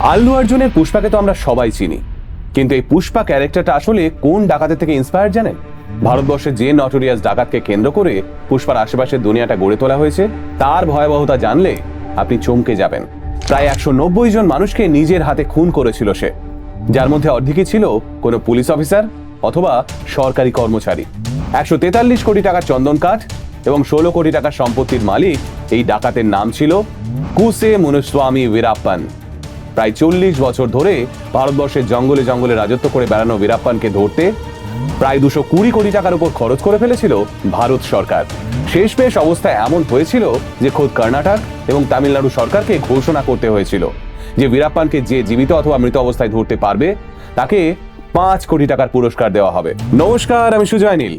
আল্লু অর্জুনের পুষ্পাকে তো আমরা সবাই চিনি। কিন্তু এই পুষ্পা ক্যারেক্টারটা আসলে কোন ডাকাতের থেকে ইন্সপায়ার জানেন? ভারতবর্ষে যে নটোরিয়াস ডাকাতকে কেন্দ্র করে পুষ্পার আশেপাশের দুনিয়াটা গড়ে তোলা হয়েছে, তার ভয়াবহতা জানলে আপনি চমকে যাবেন। প্রায় একশো নব্বই জন মানুষকে নিজের হাতে খুন করেছিল সে। যার মধ্যে অর্ধেকই ছিল কোনো পুলিশ অফিসার অথবা সরকারি কর্মচারী। একশো তেতাল্লিশ কোটি টাকার চন্দন কাঠ এবং ষোলো কোটি টাকার সম্পত্তির মালিক এই ডাকাতের নাম ছিল কুসে মুনুস্বামী বীরাপ্পান। প্রায় চল্লিশ বছর ধরে ভারতবর্ষের জঙ্গলে জঙ্গলে রাজত্ব করে বেড়ানো বীরাপ্পানকে ধরতে প্রায় দুশো কুড়ি কোটি টাকার উপর খরচ করে ফেলেছিল ভারত সরকার। শেষমেশ অবস্থা এমন হয়েছিল যে খোদ কর্ণাটক এবং তামিলনাড়ু সরকারকে ঘোষণা করতে হয়েছিল যে বীরাপ্পানকে যে জীবিত অথবা মৃত অবস্থায় ধরতে পারবে, তাকে পাঁচ কোটি টাকার পুরস্কার দেওয়া হবে। নমস্কার, আমি সুজয় নীল।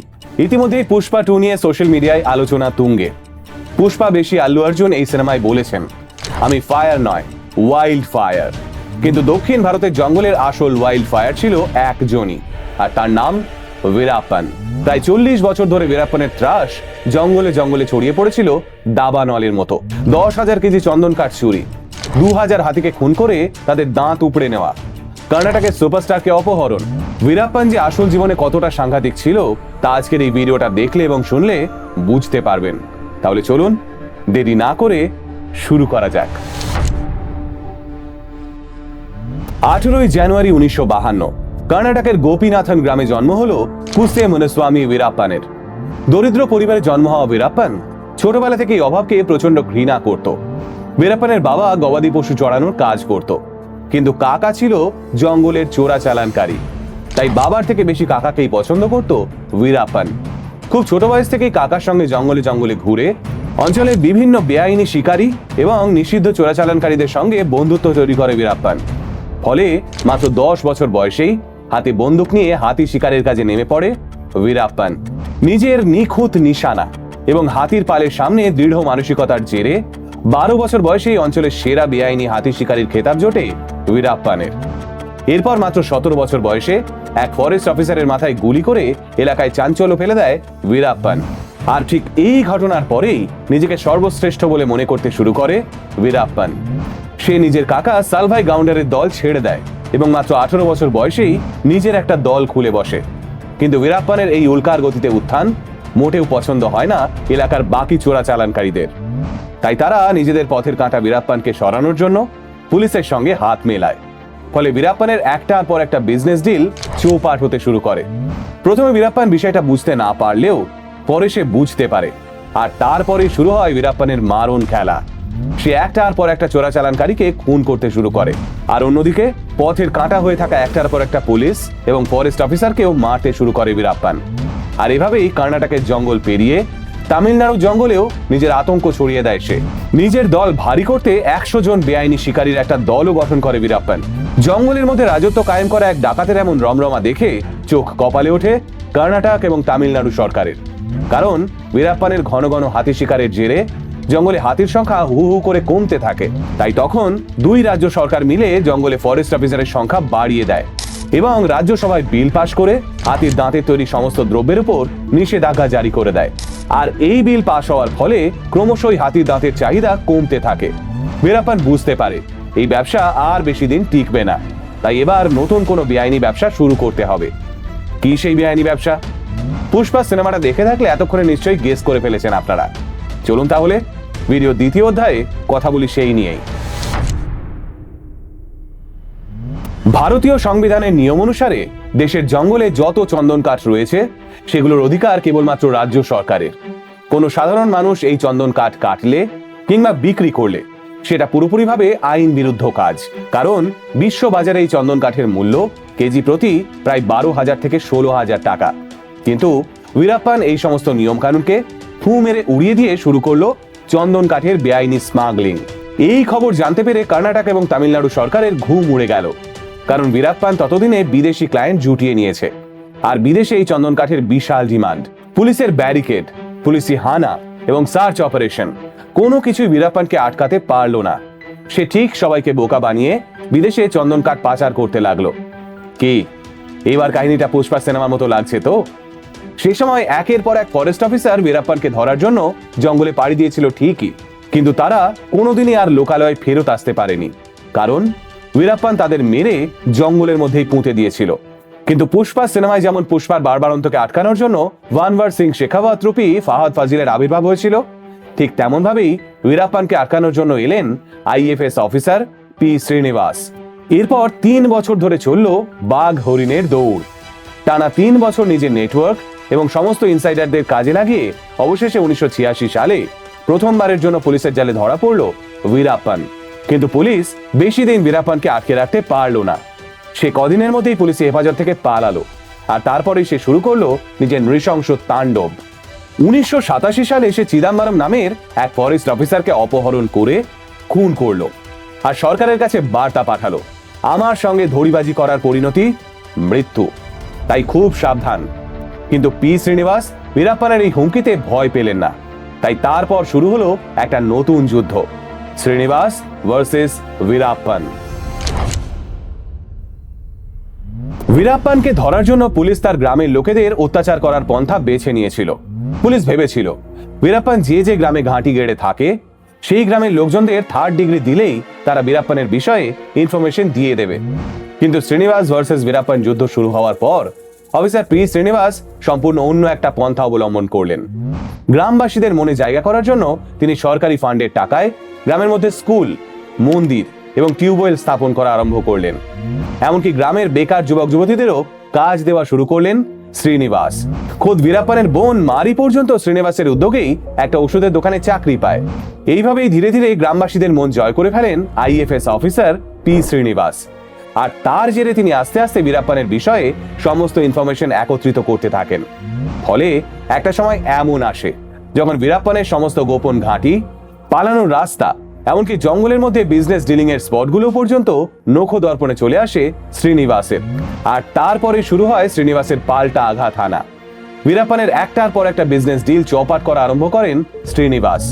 ইতিমধ্যেই পুষ্পা টু নিয়ে সোশ্যাল মিডিয়ায় আলোচনা তুঙ্গে। পুষ্পা বেশি আল্লু অর্জুন এই সিনেমায় বলেছেন, আমি ফায়ার নয় ওয়াইল্ড ফায়ার কিন্তু দক্ষিণ ভারতের জঙ্গলের আসল ওয়াইল্ড ফায়ার ছিল একজনই, আর তার নাম বীরাপ্পান প্রায় চল্লিশ বছর ধরে বীরাপ্পানের ত্রাস জঙ্গলে জঙ্গলে ছড়িয়ে পড়েছিল দাবানলের মতো। দশ হাজার কেজি চন্দন কাঠ চুরি, দু হাজার হাতিকে খুন করে তাদের দাঁত উপড়ে নেওয়া। কর্ণাটকের সুপারস্টারকে অপহরণ। বীরাপ্পান যে আসল জীবনে কতটা সাংঘাতিক ছিল, তা আজকের এই ভিডিওটা দেখলে এবং শুনলে বুঝতে পারবেন। তাহলে চলুন দেরি না করে শুরু করা যাক। আঠেরোই জানুয়ারি উনিশশো বাহান্ন। কর্ণাটকের গোপীনাথন গ্রামে জন্ম হল কুসে মুনস্বামী বীরাপ্পানের। দরিদ্র পরিবারে জন্ম হওয়া বীরাপ্পান ছোটবেলা থেকে এই অভাবকে প্রচণ্ড ঘৃণা করত। বীরাপ্পানের বাবা গবাদি পশু চড়ানোর কাজ করত। কিন্তু কাকা ছিল জঙ্গলের চোরা চালানকারী। তাই বাবার থেকে বেশি কাকাকেই পছন্দ করত বীরাপ্পান। খুব ছোট বয়স থেকেই কাকার সঙ্গে জঙ্গলে জঙ্গলে ঘুরে, অঞ্চলের বিভিন্ন বেআইনি শিকারী এবং নিষিদ্ধ চোরাচালানকারীদের সঙ্গে বন্ধুত্ব তৈরি করে বীরাপ্পান। ফলে মাত্র দশ বছর বয়সেই হাতে বন্দুক নিয়ে হাতি শিকারের কাজে নেমে পড়ে বীরাপ্পান। নিজের নিখুঁত নিশানা এবং হাতির পালের সামনে দৃঢ় মানসিকতার জেরে বারো বছর বয়সেই অঞ্চলের সেরা বেআইনি হাতি শিকারীর খেতাব জোটে বীরাপ্পানের। এরপর মাত্র সতেরো বছর বয়সে এক ফরেস্ট অফিসারের মাথায় গুলি করে এলাকায় চাঞ্চল্য ফেলে দেয় বীরাপ্পান। আর ঠিক এই ঘটনার পরেই নিজেকে সর্বশ্রেষ্ঠ বলে মনে করতে শুরু করে বীরাপ্পান। সে নিজের কাকা সালভাই গাউন্ডারের দল ছেড়ে দেয় এবং মাত্র আঠারো বছর বয়সেই নিজের একটা দল খুলে বসে। কিন্তু বীরাপ্পানের এই উল্কার গতিতে উত্থান মোটেও পছন্দ হয় না এলাকার বাকি চোরা চালানকারীদের। তাই তারা নিজেদের পথের কাঁটা বীরাপ্পানকে সরানোর জন্য পুলিশের সঙ্গে হাত মেলায়। ফলে বীরাপ্পানের একটার পর একটা বিজনেস ডিল চৌপাট হতে শুরু করে। প্রথমে বীরাপ্পান বিষয়টা বুঝতে না পারলেও পরে সে বুঝতে পারে। আর তারপরে শুরু হয় বীরাপ্পানের মারণ খেলা। সে একটার পর একটা চোরাচালানকারীকে খুন করতে শুরু করে। আর অন্যদিকে, পথের কাঁটা হয়ে থাকা একটার পর একটা পুলিশ এবং ফরেস্ট অফিসারকেও মারতে শুরু করে বীরাপ্পান। আর এভাবেই কর্ণাটকের জঙ্গল পেরিয়ে তামিলনাড়ু জঙ্গলেও নিজের আতঙ্ক ছড়িয়ে দেয় সে। নিজের দল ভারী করতে একশো জন বেআইনি শিকারীর একটা দলও গঠন করে বীরাপ্পান। জঙ্গলের মধ্যে রাজত্ব কায়েম করা এক ডাকাতের এমন রমরমা দেখে চোখ কপালে ওঠে কর্ণাটক এবং তামিলনাড়ু সরকারের। কারণ বীরাপ্পানের ঘন ঘন হাতি শিকারের জেরে জঙ্গলে হাতির সংখ্যা হু হু করে কমতে থাকে। তাই তখন দুই রাজ্য সরকার মিলে জঙ্গলে ফরেস্ট অফিসারের সংখ্যা বাড়িয়ে দেয় এবং রাজ্যসভায় বিল পাশ করে হাতির দাঁতের তৈরি সমস্ত দ্রব্যের উপর নিষেধাজ্ঞা জারি করে দেয়। আর এই বিল পাশ হওয়ার ফলে ক্রমশই হাতির দাঁতের চাহিদা কমতে থাকে। বীরাপ্পান বুঝতে পারে, এই ব্যবসা আর বেশি দিন টিকবে না। তাই এবার নতুন কোনো বেআইনি ব্যবসা শুরু করতে হবে। কি সেই বেআইনি ব্যবসা? পুষ্পা সিনেমাটা দেখে থাকলে এতক্ষণে নিশ্চয়ই গেস করে ফেলেছেন আপনারা। চলুন তাহলে ভিডিও দ্বিতীয় অধ্যায়ে কথা বলি সেই নিয়েই। ভারতীয় সংবিধানের নিয়ম অনুসারে দেশের জঙ্গলে যত চন্দন কাঠ রয়েছে, সেগুলোর অধিকার কেবলমাত্র রাজ্য সরকারের। কোনো সাধারণ মানুষ এই চন্দন কাঠ কাটলে কিংবা বিক্রি করলে সেটা পুরোপুরিভাবে আইন বিরুদ্ধ কাজ। কারণ বিশ্ব বাজারে এই চন্দন কাঠের মূল্য কেজি প্রতি প্রায় বারো হাজার থেকে ষোলো হাজার টাকা। কিন্তু উইরাপ্পান এই সমস্ত নিয়মকানুনকে ফু মেরে উড়িয়ে দিয়ে শুরু করল চন্দন কাঠের বেআইনি স্মাগলিং। এই খবর জানতে পেরে কর্ণাটক এবং তামিলনাড়ু সরকারের ঘুম উড়ে গেল। কারণ বীরাপ্পান ততদিনে বিদেশি ক্লায়েন্ট জুটিয়ে নিয়েছে। আর বিদেশে এই চন্দন কাঠের বিশাল ডিমান্ড। পুলিশের ব্যারিকেড, পুলিশি হানা এবং সার্চ অপারেশন। কোনো কিছুই বীরাপ্পানকে আটকাতে পারল না। সে ঠিক সবাইকে বোকা বানিয়ে বিদেশে চন্দন কাঠ পাচার করতে লাগল। কি? এবার কাহিনীটা পুষ্পা সিনেমার মতো লাগছে তো? সেই সময় একের পর এক ফরেস্ট অফিসার বীরাপ্পানকে ধরার জন্য জঙ্গলে পাড়ি দিয়েছিল ঠিকই, কিন্তু তারা কোনোদিনই আর লোকালয়ে ফেরত আসতে পারেনি। কারণ বীরাপ্পান তাদের মেরে জঙ্গলের মধ্যেই পুঁতে দিয়েছিল। কিন্তু পুষ্পা সিনেমায় যেমন পুষ্পার বারবারন্তকে আটকানোর জন্য ভানভার সিং শেখাওয়াত রূপী ফাহাদ ফাজিলের আবির্ভাব হয়েছিল, ঠিক তেমন ভাবেই বীরাপ্পানকে আটকানোর জন্য এলেন আইএফএস অফিসার পি শ্রীনিবাস। এরপর তিন বছর ধরে চলল বাঘ হরিণের দৌড়। টানা তিন বছর নিজের নেটওয়ার্ক এবং সমস্ত ইনসাইডারদের কাজে লাগিয়ে অবশেষে উনিশশো ছিয়াশি সালে প্রথমবারের জন্য পুলিশের জালে ধরা পড়ল বীরাপ্পান। কিন্তু পুলিশ বেশি দিন বীরাপ্পানকে আটকে রাখতে পারল না। সে কদিনের মধ্যেই পুলিশি হেফাজত থেকে পালালো আর তারপরেই সে শুরু করল নিজের নৃশংস তাণ্ডব। উনিশশো সাতাশি সালে সে চিদাম্বরম নামের এক ফরেস্ট অফিসারকে অপহরণ করে খুন করল আর সরকারের কাছে বার্তা পাঠালো, আমার সঙ্গে ধড়িবাজি করার পরিণতি মৃত্যু। তাই খুব সাবধান। কিন্তু পি শ্রীনিবাস বীরাপ্পানের এই হুমকিতে ভয় পেলেন না। তাই তারপর শুরু হলো একটা নতুন যুদ্ধ, শ্রীনিবাস ভার্সেস বীরাপ্পান বীরাপ্পানকে ধরার জন্য পুলিশ তার গ্রামের লোকেদের অত্যাচার করার পন্থা বেছে নিয়েছিল। পুলিশ ভেবেছিল বীরাপ্পান যে যে গ্রামে ঘাঁটি গেড়ে থাকে, সেই গ্রামের লোকজনদের থার্ড ডিগ্রি দিলেই তারা বীরাপ্পানের বিষয়ে ইনফরমেশন দিয়ে দেবে। কিন্তু শ্রীনিবাস ভার্সেস বীরাপ্পান যুদ্ধ শুরু হওয়ার পর অফিসার পি শ্রীনিবাস সম্পূর্ণ অন্য একটা পন্থা অবলম্বন করলেন। গ্রামবাসীদের মনে জায়গা করার জন্য তিনি সরকারি ফান্ডের টাকায়, গ্রামের মধ্যে স্কুল, মন্দির এবং টিউবওয়েল স্থাপন করা আরম্ভ করলেন। এমনকি গ্রামের বেকার যুবক যুবতীদেরও কাজ দেওয়া শুরু করলেন শ্রীনিবাস। খোদ বীরাপ্পানের বোন মারি পর্যন্ত শ্রীনিবাসের উদ্যোগেই একটা ওষুধের দোকানে চাকরি পায়। এইভাবেই ধীরে ধীরে গ্রামবাসীদের মন জয় করে ফেলেন আইএফএস অফিসার পি শ্রীনিবাস। আর তার জেরে তিনি আস্তে আস্তে বীরাপ্পানের বিষয়ে সমস্ত ইনফরমেশন একত্রিত করতে থাকেন। ফলে একটা সময় এমন আসে, যখন বীরাপ্পানের সমস্ত গোপন ঘাঁটি, পালানোর রাস্তা, এমনকি জঙ্গলের মধ্যে বিজনেস ডিলিং এর স্পটগুলো পর্যন্ত নখ দর্পণে চলে আসে শ্রীনিবাসের। আর তারপরে শুরু হয় শ্রীনিবাসের পাল্টা আঘাত হানা। বীরাপ্পানের একটার পর একটা বিজনেস ডিল চৌপাট করা আরম্ভ করেন শ্রীনিবাস।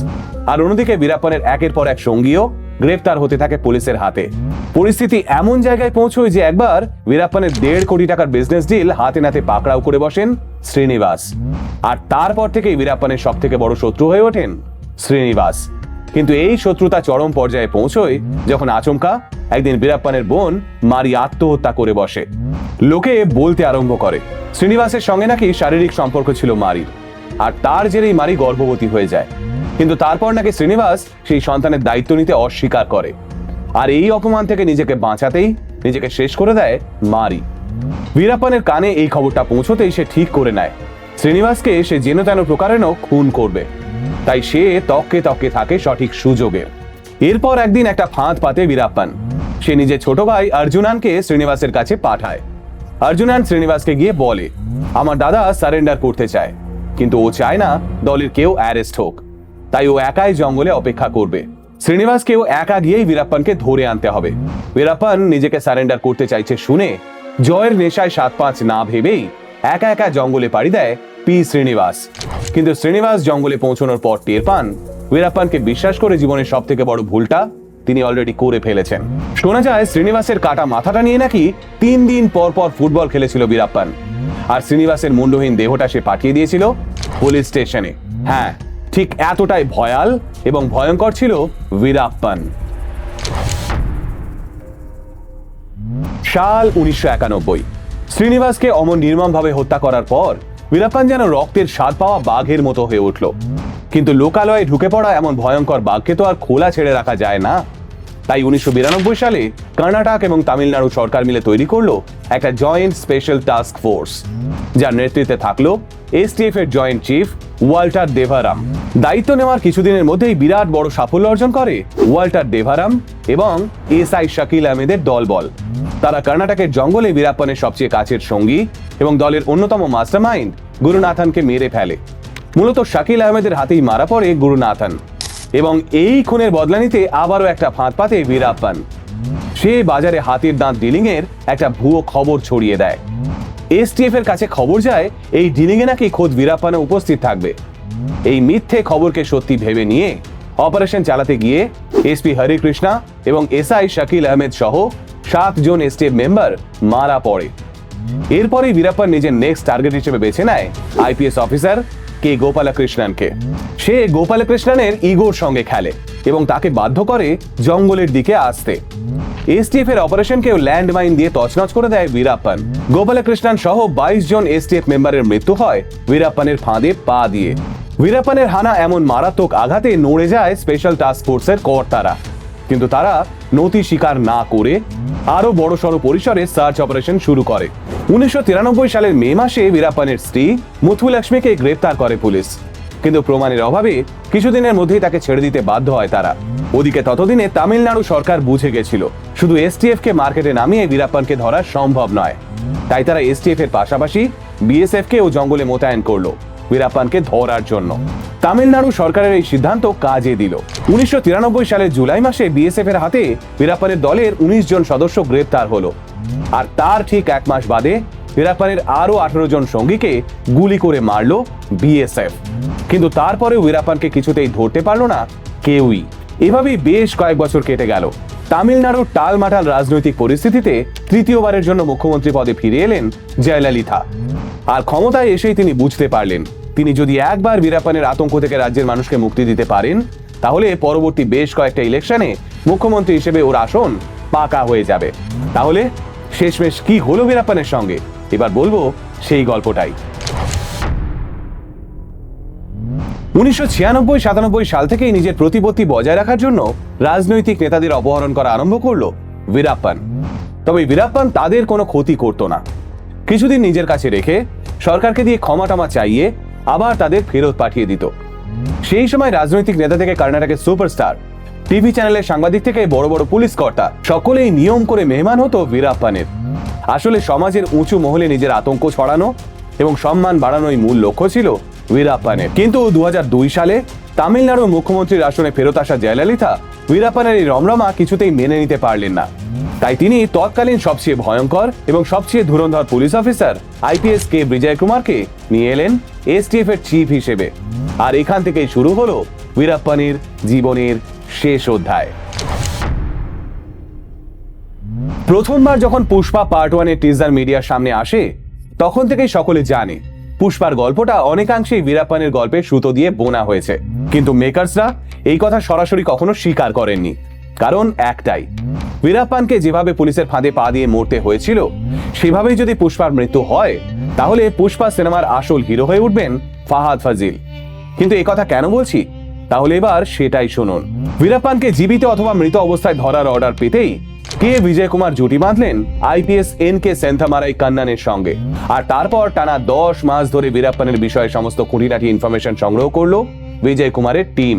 আর অন্যদিকে বীরাপ্পানের একের পর এক সঙ্গীও গ্রেফতার হতে থাকে পুলিশের হাতে। পরিস্থিতি এমন জায়গায় পৌঁছয় যে একবার বীরাপ্পানের দেড় কোটি টাকার বিজনেস ডিল হাতে নাতে পাকড়াও করে বসেন শ্রীনিবাস। আর তারপর থেকেই বীরাপ্পানের সব থেকে বড় শত্রু হয়ে ওঠেন শ্রীনিবাস। কিন্তু এই শত্রুতা চরম পর্যায়ে পৌঁছয় যখন আচমকা একদিন বীরাপ্পানের বোন মারি আত্মহত্যা করে বসে। লোকে বলতে আরম্ভ করে, শ্রীনিবাসের সঙ্গে নাকি শারীরিক সম্পর্ক ছিল মারির, আর তার জেরেই মারি গর্ভবতী হয়ে যায়। কিন্তু তারপর নাকি শ্রীনিবাস সেই সন্তানের দায়িত্ব নিতে অস্বীকার করে। আর এই অপমান থেকে নিজেকে বাঁচাতেই নিজেকে শেষ করে দেয় মারি। বীরাপ্পানের কানে এই খবরটা পৌঁছতেই সে ঠিক করে নেয়। শ্রীনিবাসকে সে যেন তেন প্রকারেণও খুন করবে। তাই সে তককে তককে থাকে সঠিক সুযোগের এরপর একদিন একটা ফাঁদ পাতে বীরাপ্পান। সে নিজের ছোট ভাই অর্জুনানকে শ্রীনিবাসের কাছে পাঠায়। অর্জুনান শ্রীনিবাসকে গিয়ে বলে, আমার দাদা সারেন্ডার করতে চায়, কিন্তু ও চায় না দলের কেউ অ্যারেস্ট হোক। তাই ও একাই জঙ্গলে অপেক্ষা করবে। শ্রীনিবাসকেও একা গিয়েই বীরাপ্পানকে ধরে আনতে হবে। বীরাপ্পান নিজেকে সারেন্ডার করতে চাইছে শুনে জয়ের নেশায় সাত পাঁচ না ভেবেই একা একা জঙ্গলে পাড়ি দেয় পি শ্রীনিবাস। কিন্তু শ্রীনিবাস জঙ্গলে পৌঁছানোর পর টের পান বীরাপ্পানকে বিশ্বাস করে জীবনের সব থেকে বড় ভুলটা তিনি অলরেডি করে ফেলেছেন। শোনা যায় শ্রীনিবাসের কাটা মাথাটা নিয়ে নাকি তিন দিন পর পর ফুটবল খেলেছিল বীরাপ্পান। আর শ্রীনিবাসের মুন্ডহীন দেহটা সে পাঠিয়ে দিয়েছিল পুলিশ স্টেশনে। হ্যাঁ ঠিক এতটাই ভয়াল এবং ভয়ঙ্কর ছিল বীরাপ্পান। সাল উনিশশো একানব্বই, শ্রীনিবাসকে অমন নির্মমভাবে হত্যা করার পর বীরাপ্পান যেন রক্তের স্বাদ পাওয়া বাঘের মতো হয়ে উঠল। কিন্তু লোকালয়ে ঢুকে পড়া এমন ভয়ঙ্কর বাঘকে তো আর খোলা ছেড়ে রাখা যায় না। তাই উনিশশো বিরানব্বই সালে কর্ণাটক এবং তামিলনাড়ু সরকার মিলে তৈরি করল একটা জয়েন্ট স্পেশাল টাস্ক ফোর্স, যার নেতৃত্বে থাকল এসটিএফ এর জয়েন্ট চিফ ওয়াল্টার দেভারাম। দায়িত্ব নেওয়ার কিছুদিনের মধ্যেই বিরাট বড় সাফল্য অর্জন করে ওয়াল্টার দেভারাম এবং এসআই শাকিল আহমেদের দলবল। তারা কর্ণাটকের জঙ্গলে বীরাপ্পানের সবচেয়ে কাছের সঙ্গী এবং দলের অন্যতম মাস্টারমাইন্ড গুরুনাথনকে মেরে ফেলে। মূলত শাকিল আহমেদের হাতেই মারা পড়ে গুরুনাথন এবং এই খুনের বদলা নিতে আবারও একটা ফাঁদ পাতে বীরাপ্পান। সে বাজারে হাতির দাঁত ডিলিং এর একটা ভুয়ো খবর ছড়িয়ে দেয়। এসটিএফ এর কাছে খবর যায়, এই ডিলিং এ নাকি খোদ বীরাপ্পানে উপস্থিত থাকবে। এই মিথ্যে খবরকে সত্যি ভেবে নিয়ে অপারেশন চালাতে গিয়ে এসপি হরিকৃষ্ণা এবং এসআই শাকিল আহমেদ সহ সাতজন এসটিএফ মেম্বার মারা পড়ে। এরপরে বীরাপ্পান নিজের নেক্সট টার্গেট হিসেবে বেছে নেয় আইপিএস অফিসার কে গোপালকৃষ্ণনকে। সে গোপালকৃষ্ণনের ইগোর সঙ্গে খেলে এবং তাকে বাধ্য করে জঙ্গলের দিকে আসতে। এসটিএফ এর অপারেশনকেও ল্যান্ড মাইন দিয়ে তছনছ করে দেয় বীরাপ্পান। গোপালকৃষ্ণন সহ বাইশ জন এসটিএফ মেম্বারের মৃত্যু হয় বীরাপ্পানের ফাঁদে পা দিয়ে। বীরাপ্পানের হানা এমন মারাত্মক আঘাতে নড়ে যায় স্পেশাল টাস্ক ফোর্সের কর্তারা। কিন্তু তারা নথি স্বীকার না করে আরও বড়সড় পরিসরে সার্চ অপারেশন শুরু করে। উনিশশো তিরানব্বই সালের মে মাসে বীরাপ্পানের স্ত্রী মুথুলক্ষ্মীকে গ্রেপ্তার করে পুলিশ। কিন্তু প্রমাণের অভাবে কিছুদিনের মধ্যেই তাকে ছেড়ে দিতে বাধ্য হয় তারা। ওদিকে ততদিনে তামিলনাড়ু সরকার বুঝে গেছিল, শুধু এসটিএফ কে মার্কেটে নামিয়ে বীরাপ্পানকে ধরা সম্ভব নয়। তাই তারা এসটিএফ এর পাশাপাশি বিএসএফ কে ও জঙ্গলে মোতায়েন করল, বীরাপ্পানকে ধরার জন্য। তামিলনাড়ু সরকারের এই সিদ্ধান্ত কাজে দিল। উনিশশো সালের জুলাই মাসে বিএসএফ এর হাতে বীরাপ্পানের দলের উনিশ জন সদস্য গ্রেপ্তার হলো। আর তার ঠিক এক মাস বাদে বীরাপ্পানের আরও আঠারো জন সঙ্গীকে গুলি করে মারল বিএসএফ। কিন্তু তারপরেও বীরাপ্পানকে কিছুতেই ধরতে পারল না কেউই। এভাবেই বেশ কয়েক বছর কেটে গেল। তামিলনাড়ুর টালমাটাল রাজনৈতিক পরিস্থিতিতে তৃতীয়বারের জন্য মুখ্যমন্ত্রী পদে ফিরে এলেন জয়ললিতা। আর ক্ষমতায় এসেই তিনি বুঝতে পারলেন, তিনি যদি একবার বীরাপ্পানের আতঙ্ক থেকে রাজ্যের মানুষকে মুক্তি দিতে পারেন, তাহলে পরবর্তী বেশ কয়েকটা ইলেকশনে মুখ্যমন্ত্রী হিসেবে ওর আসন পাকা হয়ে যাবে। তাহলে শেষমেশ কি হলো বীরাপ্পানের সঙ্গে? এবার বলব সেই গল্পটাই। উনিশশো ছিয়ানব্বই, সাতানব্বই সাল থেকেই নিজের প্রতিপত্তি বজায় রাখার জন্য রাজনৈতিক নেতাদের অপহরণ করা আরম্ভ করল বীরাপ্পান। তবে বীরাপ্পান তাদের কোনো ক্ষতি করত না। কিছুদিন নিজের কাছে রেখে সরকারকে দিয়ে ক্ষমা টমা চাইয়ে আবার তাদের ফেরত পাঠিয়ে দিত। সেই সময় রাজনৈতিক নেতা থেকে কর্ণাটকের সুপারস্টার, টিভি চ্যানেলের সাংবাদিক থেকে বড় বড় পুলিশ কর্তা, সকলেই নিয়ম করে মেহমান হতো বীরাপ্পানের। আসলে সমাজের উঁচু মহলে নিজের আতঙ্ক ছড়ানো এবং সম্মান বাড়ানোই মূল লক্ষ্য ছিল বীরাপ্পানের কিন্তু দু সালে তামিলনাড়ুর মুখ্যমন্ত্রীর আসনে ফেরত আসা জয়ললিতা বীরাপ্পানের এই রমরমা কিছুতেই মেনে নিতে পারলেন না। তাই তিনি তৎকালীন সবচেয়ে ভয়ঙ্কর এবং সবচেয়ে ধুরন্ধর police officer IPS K Vijay কুমারকে নিয়ে এলেন এসটিএফ এর চিফ হিসেবে। আর এখান থেকেই শুরু হলো বীরাপ্পানের জীবনের শেষ অধ্যায়। প্রথমবার যখন পুষ্পা পার্ট ওয়ানের টিজার মিডিয়ার সামনে আসে, তখন থেকেই সকলে জানে, পুষ্পার গল্পটা অনেকাংশেই বীরাপ্পানের গল্পের সুতো দিয়ে বোনা হয়েছে। কিন্তু মেকার্সরা এই কথা সরাসরি কখনো স্বীকার করেননি। কারণ একটাই, বীরাপ্পানকে যেভাবে পুলিশের ফাঁদে পা দিয়ে মরতে হয়েছিল, সেভাবেই যদি পুষ্পার মৃত্যু হয়, তাহলে পুষ্পা সিনেমার আসল হিরো হয়ে উঠবেন ফাহাদ ফাজিল। কিন্তু এই কথা কেন বলছি? তাহলে এবার সেটাই শুনুন। বীরাপ্পানকে জীবিত অথবা মৃত অবস্থায় ধরার অর্ডার পেতেই কে বিজয় কুমার জুটি বাঁধলেন আইপিএস এন কে সেন্থামারাই কান্নানের সঙ্গে। আর তারপর টানা দশ মাস ধরে বীরাপ্পানের বিষয়ে সমস্ত খুঁটিনাটি ইনফরমেশন সংগ্রহ করল বিজয় কুমারের টিম।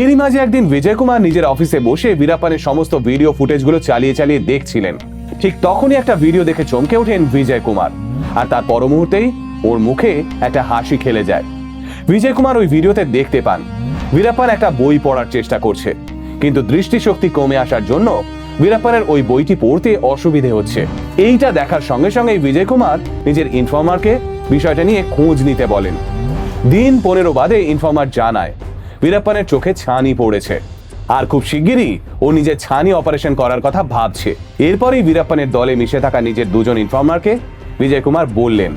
এরই মাঝে একদিন বিজয় কুমার নিজের অফিসে বসে বীরাপ্পানের সমস্ত ভিডিও ফুটেজগুলো চালিয়ে চালিয়ে দেখছিলেন। ঠিক তখনই একটা ভিডিও দেখে চমকে ওঠেন বিজয় কুমার। আর তার পর মুহূর্তেই ওর মুখে একটা হাসি খেলে যায়। বিজয় কুমার ওই ভিডিওতে দেখতে পান। বীরাপ্পান একটা বই পড়ার চেষ্টা করছে। কিন্তু দৃষ্টিশক্তি কমে আসার জন্য বীরাপ্পানের ওই বইটি পড়তে অসুবিধে হচ্ছে। এইটা দেখার সঙ্গে সঙ্গে বিজয় কুমার নিজের ইনফর্মারকে বিষয়টা নিয়ে খোঁজ নিতে বলেন। দিন পনেরো বাদে ইনফর্মার জানায় বীরাপ্পানের চোখে ছানি পড়েছে। আর খুব শিগগিরই ও নিজের ছানি অপারেশন করার কথা ভাবছে। এরপরই বীরাপ্পানের দলে মিশে থাকা নিজের দুজন ইনফর্মারকে বিজয় কুমার বললেন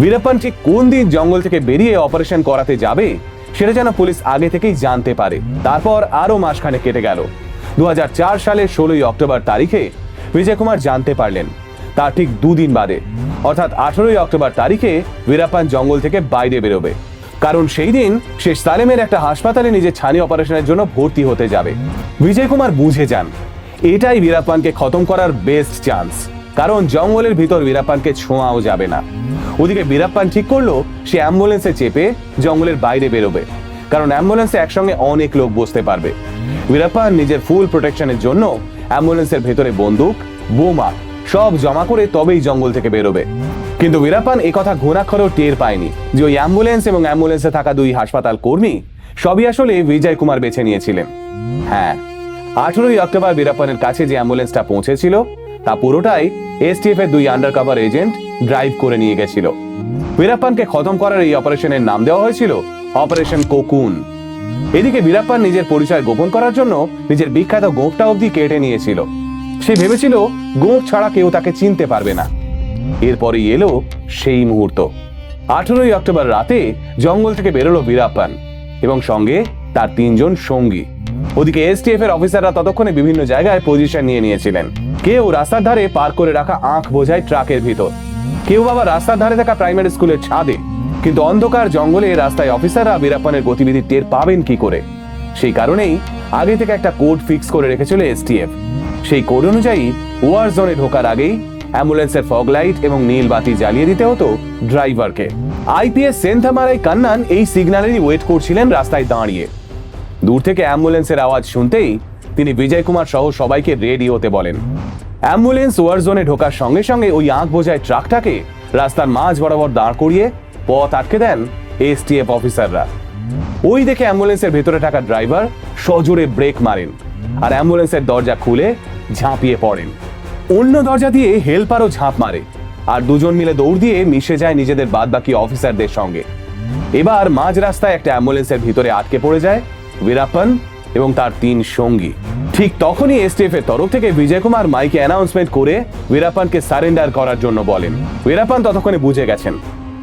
বীরাপ্পান ঠিক কোন দিন জঙ্গল থেকে বেরিয়ে অপারেশন করাতে যাবে, সেটা যেন পুলিশ আগে থেকেই জানতে পারে। তারপর আরও মাসখানে কেটে গেল। দু সালের ষোলোই অক্টোবর তারিখে বিজয় কুমার জানতে পারলেন। তার ঠিক দুদিন বাদে, অর্থাৎ আঠেরোই অক্টোবর তারিখে বীরাপ্পান জঙ্গল থেকে বাইরে বেরোবে। কারণ সেই দিন সে সালেমের একটা হাসপাতালে নিজের ছানি অপারেশনের জন্য ভর্তি হতে যাবে। বিজয় কুমার বুঝে যান, এটাই বীরাপ্পানকে খতম করার বেস্ট চান্স কারণ জঙ্গলের ভিতর বীরাপ্পানকে ছোঁয়াও যাবে না। ওদিকে বীরাপ্পান ঠিক করল, সে অ্যাম্বুলেন্সে চেপে জঙ্গলের বাইরে বেরোবে। কারণ অ্যাম্বুলেন্সে একসঙ্গে অনেক লোক বসতে পারবে। বীরাপ্পান নিজের ফুল প্রোটেকশনের জন্য অ্যাম্বুলেন্সের ভেতরে বন্দুক, বোমা, সব জমা করে তবেই জঙ্গল থেকে বেরোবে। কিন্তু বীরাপ্পান কথা ঘোরাক্ষরেও টের পায়নি যে ওই অ্যাম্বুলেন্স এবং অ্যাম্বুলেন্সে থাকা দুই হাসপাতাল কর্মী সবই আসলে বিজয় কুমার বেছে নিয়েছিলেন। হ্যাঁ আঠেরোই অক্টোবর বীরাপ্পানের কাছে যে অ্যাম্বুলেন্সটা পৌঁছেছিল, তা পুরোটাই এসটিএফ এর দুই আন্ডার কভার এজেন্ট ড্রাইভ করে নিয়ে গেছিল। বীরাপ্পানকে খতম করার এই অপারেশনের নাম দেওয়া হয়েছিল অপারেশন কোকুন। এদিকে বীরাপ্পান নিজের পরিচয় গোপন করার জন্য নিজের বিখ্যাত গোঁফটা অবধি কেটে নিয়েছিল। সে ভেবেছিল গোঁফ ছাড়া কেউ তাকে চিনতে পারবে না। এরপরই এলো সেই মুহূর্ত। আঠেরোই অক্টোবর রাতে জঙ্গল থেকে বেরোলো বীরাপ্পান এবং সঙ্গে তার তিনজন সঙ্গী। ওদিকে এসটিএফ এর অফিসাররা ততক্ষণে বিভিন্ন জায়গায় পজিশন নিয়ে নিয়েছিলেন। কেউ রাস্তার ধারে পার করে রাখা আঁখ বোঝায় ট্রাকের ভিতর। কেউ বাবা রাস্তার ধারে থাকা প্রাইমারি স্কুলের ছাদে। কিন্তু অন্ধকার জঙ্গলে রাস্তায় অফিসাররা বীরাপ্পানের গতিবিধি টের পাবেন কি করে? সেই কারণেই আগে থেকে একটা কোড ফিক্স করে রেখেছিল এসটিএফ। সেই কোড অনুযায়ী ওয়ার জোনে ঢোকার আগেই অ্যাম্বুলেন্সের ফগ লাইট এবং নীল বাতি জ্বালিয়ে দিতে হতো ড্রাইভারকে। আইপিএস সেন্থামারাই কান্নান এই সিগন্যালেরই ওয়েট করছিলেন রাস্তায় দাঁড়িয়ে। দূর থেকে অ্যাম্বুলেন্সের আওয়াজ শুনতেই তিনি বিজয় কুমার সহ সবাইকে রেডি হতে বলেন, অ্যাম্বুলেন্স ওয়ার জোনে ঢোকার সঙ্গে সঙ্গে ওই আঁক বোঝায় ট্রাকটাকে রাস্তার মাঝ বরাবর দাঁড় করিয়ে পথ আটকে দেন এসটিএফ অফিসাররা। ওই দেখে অ্যাম্বুলেন্সের ভেতরে থাকা ড্রাইভার সজোরে ব্রেক মারেন আর অ্যাম্বুলেন্সের দরজা খুলে ঝাঁপিয়ে পড়েন। অন্য দরজা দিয়ে হেল্পারও ঝাঁপ মারে আর দুজন মিলে দৌড় দিয়ে মিশে যায় নিজেদের বাদবাকি অফিসারদের সঙ্গে। এবার মাঝ রাস্তায় একটা অ্যাম্বুলেন্সের ভিতরে আটকে পড়ে যায় বীরাপ্পন এবং তার তিন সঙ্গী। ঠিক তখনই এসটিএফ এর তরফ থেকে বিজয় কুমার মাইকে অ্যানাউন্সমেন্ট করে বীরাপ্পানকে সারেন্ডার করার জন্য বলেন। বীরাপ্পান ততক্ষণে বুঝে গেছেন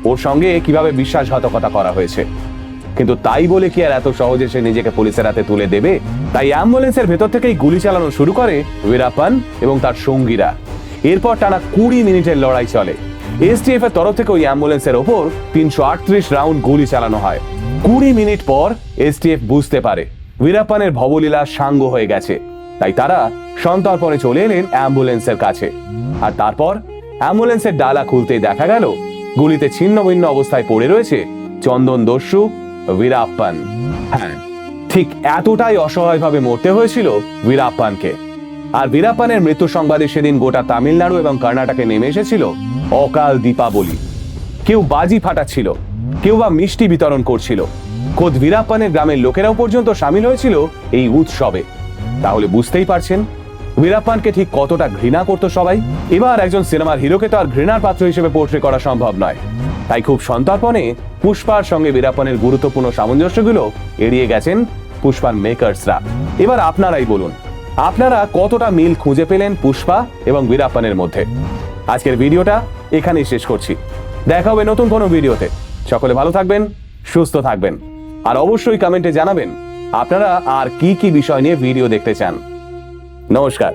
ওর সঙ্গে কীভাবে বিশ্বাসঘাতকতা করা হয়েছে? কিন্তু তাই বলে কি আর এত সহজে সে নিজেকে পুলিশের হাতে তুলে দেবে? তাই অ্যাম্বুলেন্সের ভেতর থেকেই গুলি চালানো শুরু করে বীরাপ্পান এবং তার সঙ্গীরা। এরপর টানা কুড়ি মিনিটের লড়াই চলে। এসটিএফ এর তরফ থেকে ওই অ্যাম্বুলেন্সের ওপর তিনশো আটত্রিশ রাউন্ড গুলি চালানো হয়। কুড়ি মিনিট পর এসটিএফ বুঝতে পারে বীরাপ্পানের ভবলীলা সাঙ্গ হয়ে গেছে। তাই তারা সন্তর্পণে চলে এলেন অ্যাম্বুলেন্সের কাছে। আর তারপর অ্যাম্বুলেন্সের ডালা খুলতেই দেখা গেল গুলিতে ছিন্ন ভিন্ন অবস্থায় পড়ে রয়েছে চন্দন দস্যু, বীরাপ্পান। হ্যাঁ ঠিক এতটাই অসহায়ভাবে মরতে হয়েছিল বীরাপ্পানকে। আর বীরাপ্পানের মৃত্যু সংবাদে সেদিন গোটা তামিলনাড়ু এবং কর্ণাটকে নেমে এসেছিল অকাল দীপাবলি। কেউ বাজি ফাটাচ্ছিল, কেউ বা মিষ্টি বিতরণ করছিল। খোদ বীরাপ্পানের গ্রামের লোকেরাও পর্যন্ত সামিল হয়েছিল এই উৎসবে। তাহলে বুঝতেই পারছেন বীরাপ্পানকে ঠিক কতটা ঘৃণা করতো সবাই? এবার একজন সিনেমার হিরোকে তো আর ঘৃণার পাত্র হিসেবে পোর্ট্রে করা সম্ভব নয়। তাই খুব সন্তর্পণে পুষ্পার সঙ্গে বীরাপ্পানের গুরুত্বপূর্ণ সামঞ্জস্যগুলো এড়িয়ে গেছেন পুষ্পার মেকার্সরা এবার আপনারাই বলুন, আপনারা কতটা মিল খুঁজে পেলেন পুষ্পা এবং বীরাপ্পানের মধ্যে? আজকের ভিডিওটা এখানেই শেষ করছি। দেখা হবে নতুন কোনো ভিডিওতে। সকলে ভালো থাকবেন, সুস্থ থাকবেন। আর অবশ্যই কমেন্টে জানাবেন, আপনারা আর কি কি বিষয় নিয়ে ভিডিও দেখতে চান। नमस्कार।